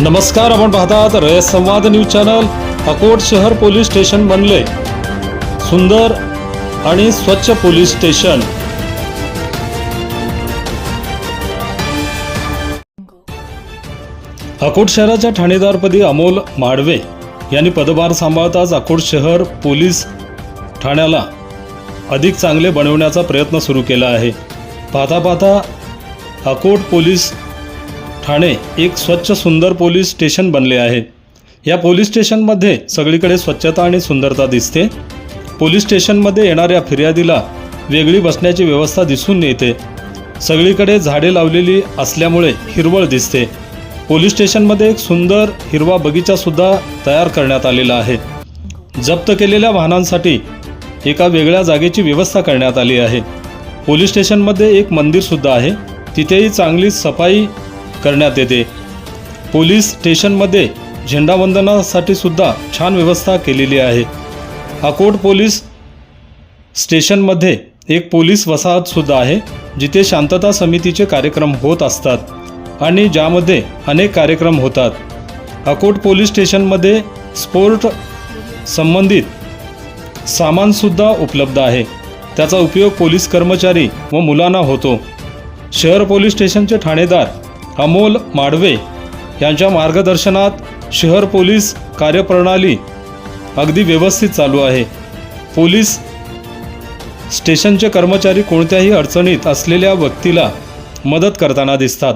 नमस्कार आपण पाहतात रयत संवाद न्यूज चॅनल. अकोट शहर पोलीस स्टेशन बनले. सुंदर आणि स्वच्छ पोलीस स्टेशन. अकोट शहराच्या ठाणेदारपदी अमोल माडवे यांनी पदभार सांभाळताच अकोट शहर पोलीस ठाण्याला अधिक चांगले बनवण्याचा प्रयत्न सुरू केला आहे. पाहता पाहता अकोट पोलीस ठाणे एक स्वच्छ सुंदर पोलीस स्टेशन बनले आहे. या पोलीस स्टेशनमध्ये सगळीकडे स्वच्छता आणि सुंदरता दिसते. पोलीस स्टेशनमध्ये येणाऱ्या फिर्यादीला वेगळी बसण्याची व्यवस्था दिसून येते. सगळीकडे झाडे लावलेली असल्यामुळे हिरवळ दिसते. पोलीस स्टेशनमध्ये एक सुंदर हिरवा बगीचासुद्धा तयार करण्यात आलेला आहे. जप्त केलेल्या वाहनांसाठी एका वेगळ्या जागेची व्यवस्था करण्यात आली आहे. पोलीस स्टेशनमध्ये एक मंदिरसुद्धा आहे. तिथेही चांगली सफाई करण्यात येते. पोलीस स्टेशनमध्ये झेंडावंदनासाठी सुद्धा छान व्यवस्था केलेली आहे. अकोट पोलीस स्टेशनमध्ये एक पोलीस वसाहतसुद्धा आहे जिथे शांतता समितीचे कार्यक्रम होत असतात आणि ज्यामध्ये अनेक कार्यक्रम होतात. अकोट पोलीस स्टेशनमध्ये स्पोर्ट संबंधित सामानसुद्धा उपलब्ध आहे. त्याचा उपयोग पोलीस कर्मचारी व मुलांना होतो. शहर पोलीस स्टेशनचे ठाणेदार अमोल माडवे यांच्या मार्गदर्शनात शहर पोलीस कार्यप्रणाली अगदी व्यवस्थित चालू आहे. पोलीस स्टेशनचे कर्मचारी कोणत्याही अडचणीत असलेल्या व्यक्तीला मदत करताना दिसतात.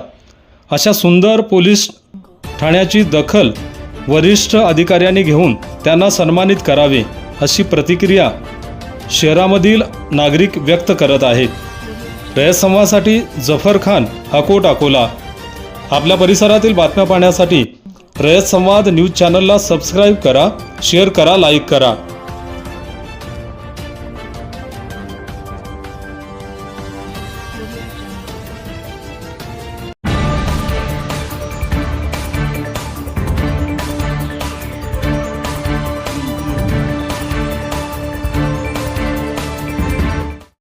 अशा सुंदर पोलीस ठाण्याची दखल वरिष्ठ अधिकाऱ्यांनी घेऊन त्यांना सन्मानित करावे अशी प्रतिक्रिया शहरामधील नागरिक व्यक्त करत आहेत. रयसंवासाठी जफर खान अकोट अकोला. आपल्या परिसरातील बातम्या पाहण्यासाठी रयत संवाद न्यूज चॅनलला सबस्क्राईब करा शेअर करा लाईक करा.